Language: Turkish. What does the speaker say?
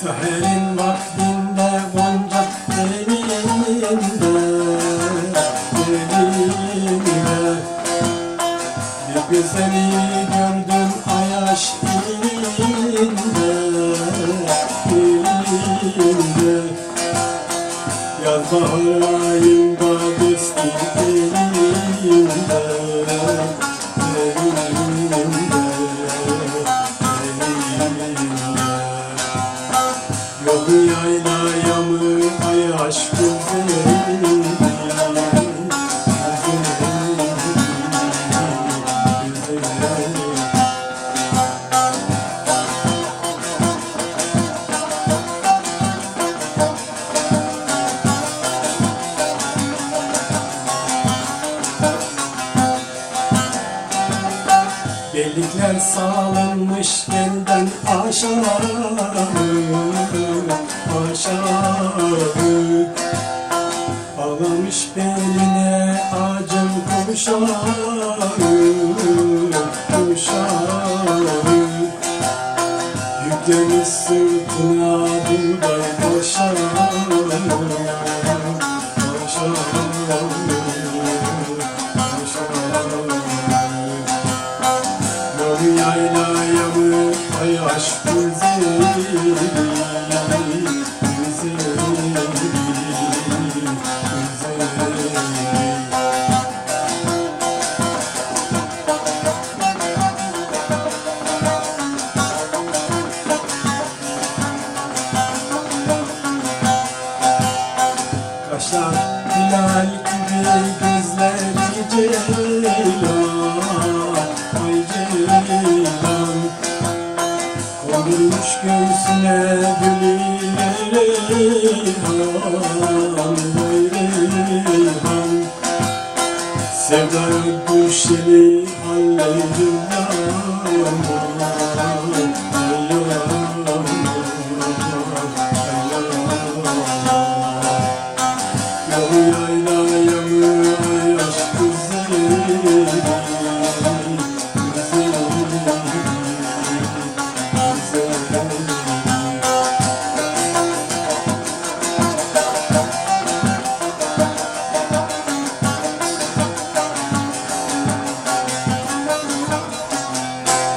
Seherin vaktinde Gonca elinde Elinde Bir güzeli gördüm Ayaş ilinde Elinde Yaz bahar ayında Destin elinde Elinde yaylaya mı ay aşk güzeli Güzeli Delikler salınmış elden aşağı Aşağı Ağlamış beline acım kuşağı Kuşağı Yüklemiş sırtına buğday Taşağı Yolu yaylaya mı ay aşk hilal gibi gözleri ceylan Ay ceylan. Kondurmuş göğsüne Ay reyhan. Sevda düşeli hallerimden